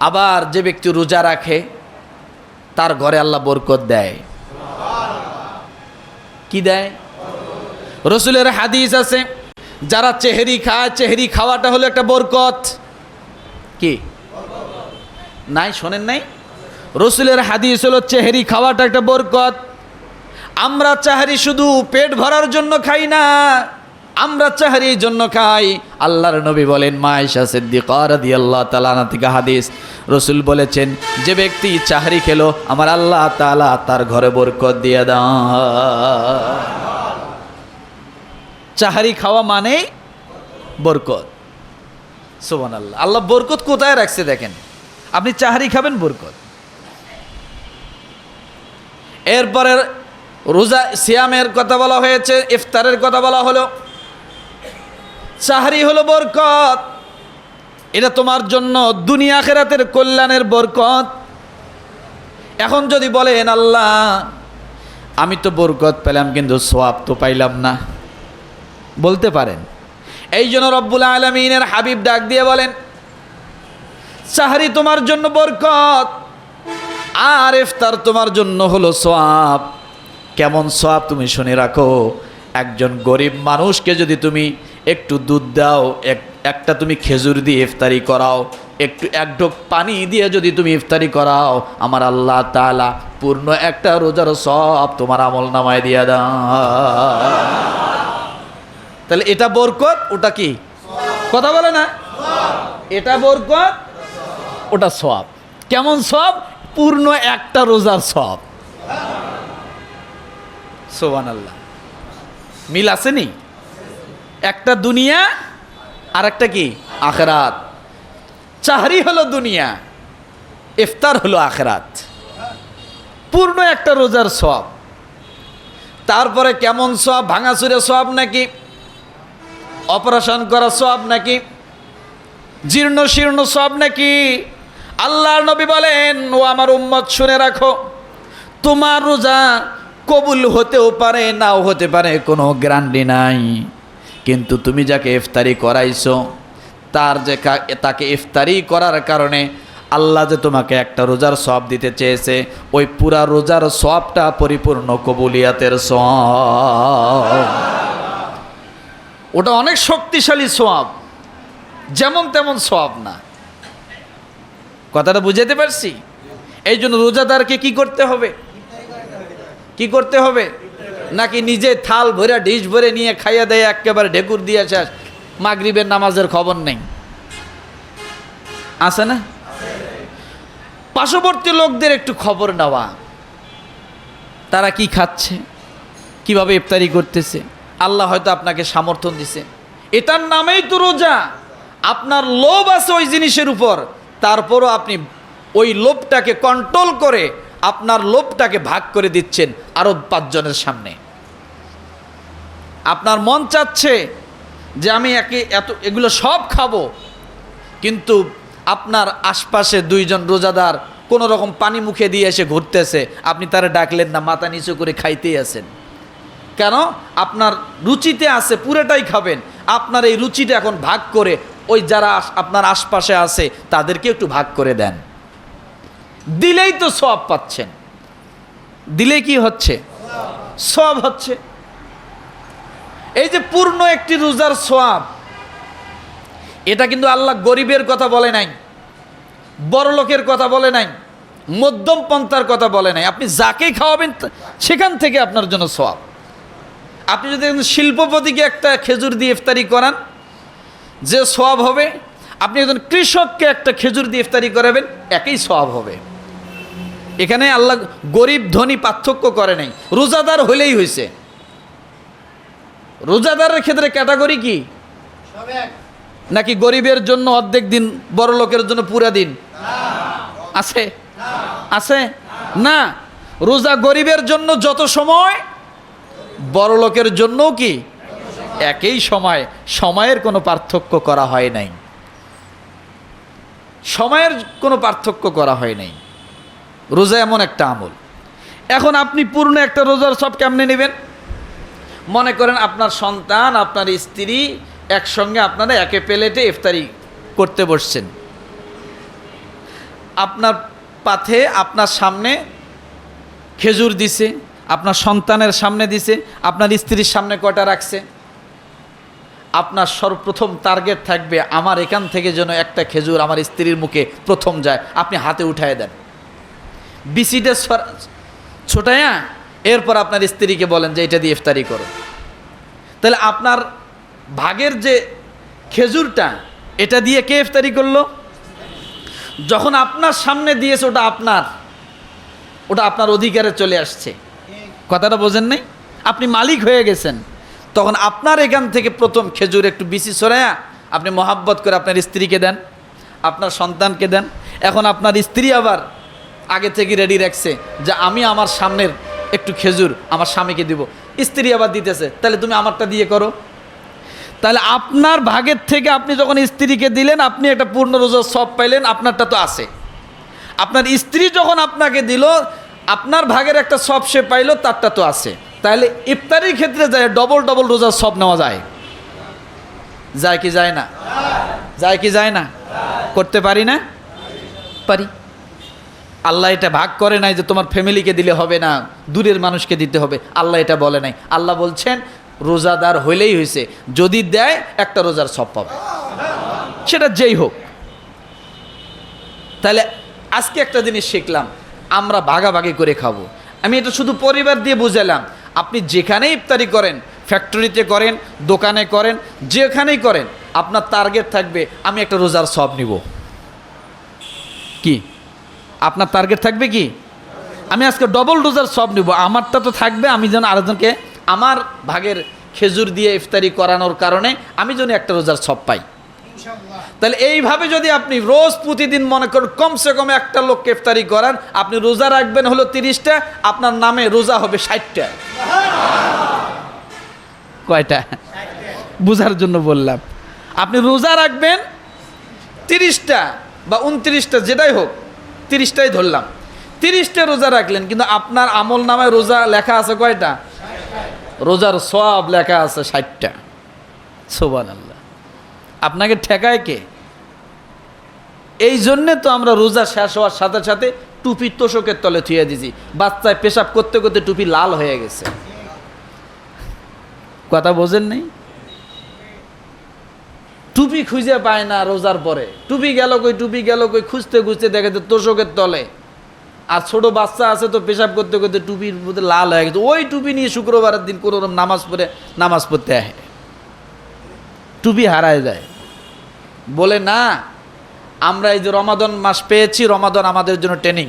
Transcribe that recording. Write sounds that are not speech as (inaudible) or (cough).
আবার যে ব্যক্তি রোজা রাখে, তার ঘরে আল্লাহ বরকত দেয়। কি দেয়? রসুলের হাদিস আছে, যারা চেহারি খায়, চেহারি খাওয়াটা হলো একটা বরকত। কি? নাই, শোনেন নাই? রসুলের হাদিস হলো, চেহারি খাওয়াটা একটা বরকত। আমরা চাহারি শুধু পেট ভরার জন্য খাই না। আমরা চাহারি এই জন্য খাই। আল্লাহর নবী বলেন, মায়েশা সিদ্দিকা রাদিয়াল্লাহু তাআলা থেকে হাদিস। রসুল বলেছেন, যে ব্যক্তি চাহারি খেলো, আমার আল্লাহ তাআলা তার ঘরে বরকত দিয়ে দাও চাহারি খাওয়া মানেই বরকত। সোবান আল্লাহ আল্লাহ বরকত কোথায় রাখছে দেখেন? আপনি চাহারি খাবেন বরকত। এরপরের রোজা, সিয়ামের কথা বলা হয়েছে, ইফতারের কথা বলা হলো। চাহারি হলো বরকত। এটা তোমার জন্য দুনিয়া খেরাতের কল্যাণের বরকত। এখন যদি বলেন, আল্লাহ, আমি তো বরকত পেলাম, কিন্তু সোয়াব তো পাইলাম না। বলতে পারেন। এই জন্য রব্বুল আলমিনের হাবিব ডাক দিয়ে বলেন সাহারি তোমার জন্য বরকত, আর ইফতার তোমার জন্য হলো সোয়াব কেমন সোয়াব তুমি শুনে রাখো। একজন গরিব মানুষকে যদি তুমি একটু দুধ দাও, এক, একটা তুমি খেজুর দিয়ে ইফতারি করাও, একটু এক ঢোক পানি দিয়ে যদি তুমি ইফতারি করাও, আমার আল্লাহ তালা পূর্ণ একটা রোজার সব তোমার আমল নামায় দিয়ে দাও। তাহলে এটা বরকত, ওটা কি? কথা বলে না? এটা বরকত, ওটা সব কেমন সব পূর্ণ একটা রোজার সব সোবান আল্লাহ মিল আসেনি একটা দুনিয়া আর একটা কি? আখরাত। চাহারি হলো দুনিয়া, ইফতার হলো আখরাত। পূর্ণ একটা রোজার সব তারপরে কেমন সব ভাঙাচুরে সব নাকি? অপারেশন করা সব নাকি? জীর্ণ শীর্ণ সব নাকি? আল্লাহর নবী বলেন, ও আমার উম্মত, শুনে রাখো, তোমার রোজা কবুল হতেও পারে, নাও হতে পারে, কোনো গ্যারান্টি নাই। কিন্তু তুমি যাকে ইফতারি করাইছো, তার যে তাকে ইফতারি করার কারণে আল্লাহ যে তোমাকে একটা রোজার সব দিতে চেয়েছে, ওই পুরা রোজার সবটা পরিপূর্ণ কবুলিয়াতের সব ওটা অনেক শক্তিশালী সোয়াব যেমন তেমন সোয়াব না। কথাটা বুঝাতে পারছি? এই জন্য রোজাদারকে কি করতে হবে? কি করতে হবে? নাকি নিজে থাল ভরে, ডিশ ভরে নিয়ে খাইয়া দেয় একেবারে ঢেকুর দিয়ে শেষ। মাগরিবের নামাজের খবর নেই। আছে না? পার্শ্ববর্তী লোকদের একটু খবর নেওয়া। তারা কি খাচ্ছে? কীভাবে ইফতারি করতেছে? আল্লাহ হয়তো আপনাকে সমর্থন দিছে। এটার নামেই তো রোজা। আপনার লোভ আছে ওই জিনিসের উপর। তারপরও আপনি ওই লোভটাকে কন্ট্রোল করে আপনার লোভটাকে ভাগ করে দিচ্ছেন আরও পাঁচজনের সামনে। আপনার মন চাচ্ছে যে আমি একে এত, এগুলো সব খাব, কিন্তু আপনার আশপাশে দুইজন রোজাদার কোনো রকম পানি মুখে দিয়ে এসে ঘুরতেছে, আপনি তারা ডাকলেন না, মাথা নিচু করে খাইতেই আছেন। কেন? আপনার রুচিতে আছে, পুরোটাই খাবেন। আপনার এই রুচিটা এখন ভাগ করে ওই যারা আপনার আশপাশে আছে, তাদেরকে একটু ভাগ করে দেন। দিলেই তো সব পাচ্ছেন। দিলে কি হচ্ছে? সব হচ্ছে। এই যে পূর্ণ একটি রোজার সোয়াব এটা কিন্তু আল্লাহ গরিবের কথা বলে নাই, বড় লোকের কথা বলে নাই, মধ্যম পন্থার কথা বলে নাই। আপনি যাকে খাওয়াবেন সেখান থেকে আপনার জন্য সোয়াব আপনি যদি শিল্পপতিকে একটা খেজুর দিয়ে ইফতারি করান, যে সোয়াব হবে, আপনি একজন কৃষককে একটা খেজুর দিয়ে ইফতারি করাবেন, একই সোয়াব হবে। (laughs) এখানে আল্লাহ গরিব ধনী পার্থক্য করে নাই। রোজাদার হলেই হয়েছে রোজাদারের ক্ষেত্রে ক্যাটাগরি কি? নাকি গরিবের জন্য অর্ধেক দিন বড় লোকের জন্য পুরা দিন? আছে? আছে? না। রোজা গরিবের জন্য যত সময় বড় লোকের জন্যও কি? একই সময়। সময়ের কোনো পার্থক্য করা হয় নাই। সময়ের কোনো পার্থক্য করা হয় নাই। রোজা এমন একটা আমল। এখন আপনি পূর্ণ একটা রোজার সব কেমনে নেবেন? মনে করেন আপনার সন্তান, আপনার স্ত্রী একসঙ্গে আপনারা একে প্লেটে ইফতারি করতে বসছেন। আপনার পাথে আপনার সামনে খেজুর দিছে, আপনার সন্তানের সামনে দিছে, আপনার স্ত্রীর সামনে কয়টা রাখছে? আপনার সর্বপ্রথম টার্গেট থাকবে, আমার এখান থেকে যেন একটা খেজুর আমার স্ত্রীর মুখে প্রথম যায়, আপনি হাতে উঠায় দেন। বিসিটা ছোটায়া, এরপর আপনার স্ত্রীকে বলেন যে এটা দিয়ে ইফতারি করো। তাহলে আপনার ভাগের যে খেজুরটা, এটা দিয়ে কে ইফতারি করল? যখন আপনার সামনে দিয়েছে, ওটা আপনার ওটা আপনার অধিকারে চলে আসছে। কথাটা বোঝেন নাই? আপনি মালিক হয়ে গেছেন। তখন আপনার এখান থেকে প্রথম খেজুর একটু বিসি সরায়া, আপনি মহাব্বত করে আপনার স্ত্রীকে দেন, আপনার সন্তানকে দেন। এখন আপনার স্ত্রী আবার আগে থেকে রেডি রাখছে যে আমি আমার সামনের একটু খেজুর আমার স্বামীকে দিব। স্ত্রী আবার দিতেছে, তাহলে তুমি আমারটা দিয়ে করো। তাহলে আপনার ভাগের থেকে আপনি যখন স্ত্রীকে দিলেন, আপনি একটা পূর্ণ রোজার সব পাইলেন, আপনারটা তো আছে। আপনার স্ত্রী যখন আপনাকে দিল, আপনার ভাগের একটা সব সে পাইলো, তারটা তো আছে। তাহলে ইফতারির ক্ষেত্রে যায় ডবল ডবল রোজার সব নেওয়া যায়। যায় কি যায় না? যায় কি যায় না? করতে পারি না? পারি। আল্লাহ এটা ভাগ করে নাই যে তোমার ফ্যামিলিকে দিলে হবে না, দূরের মানুষকে দিতে হবে। আল্লাহ এটা বলে নাই। আল্লাহ বলছেন, রোজাদার হইলেই হয়েছে যদি দেয়, একটা রোজার সব পাবে। সেটা যেই হোক। তাহলে আজকে একটা জিনিস শিখলাম, আমরা ভাগাভাগি করে খাব। আমি এটা শুধু পরিবার দিয়ে বুঝালাম। আপনি যেখানে ইফতারি করেন, ফ্যাক্টরিতে করেন, দোকানে করেন, যেখানেই করেন, আপনার টার্গেট থাকবে, আমি একটা রোজার সব নিব। কি? আপনার টার্গেট থাকবে কি? আমি আজকে ডবল রোজার সব নিব। আমারটা তো থাকবে আমি যেন আরেকজনকে আমার ভাগের খেজুর দিয়ে ইফতারি করানোর কারণে আমি যেন একটা রোজার সব পাই। তাহলে এইভাবে যদি আপনি রোজ প্রতিদিন মনে করেন কমসে কম একটা লোককে ইফতারি করান আপনি রোজা রাখবেন হলো তিরিশটা আপনার নামে রোজা হবে ষাটটা। কয়টা? বুঝার জন্য বললাম। আপনি রোজা রাখবেন তিরিশটা বা উনত্রিশটা যেটাই হোক। তিরিশটাই ধরলাম। তিরিশটা রোজা রাখলেন, কিন্তু আপনার আমল নামায় রোজা লেখা আছে কয়টা? রোজার সব লেখা আছে ষাটটা। সোবান আল্লাহ আপনাকে ঠেকায় কে? এই জন্যে তো আমরা রোজা শেষ হওয়ার সাথে সাথে টুপি তোষকের তলে থুয়ে দিছি বাচ্চায় পেশাব করতে করতে টুপি লাল হয়ে গেছে। কথা বোঝেন নেই? টুপি খুঁজে পায় না রোজার পরে। টুপি গেল কই, টুপি গেল কই, খুঁজতে খুঁজতে দেখে যে তোষকের তলে। আর ছোট বাচ্চা আছে তো পেশাব করতে করতে টুপির মধ্যে লাল হয়ে গেছে। ওই টুপি নিয়ে শুক্রবারের দিন কোনো নামাজ পড়ে, নামাজ পড়তে আহে টুপি হারায় যায়। বলে, না, আমরা এই যে রমাদন মাস পেয়েছি, রমাদন আমাদের জন্য ট্রেনিং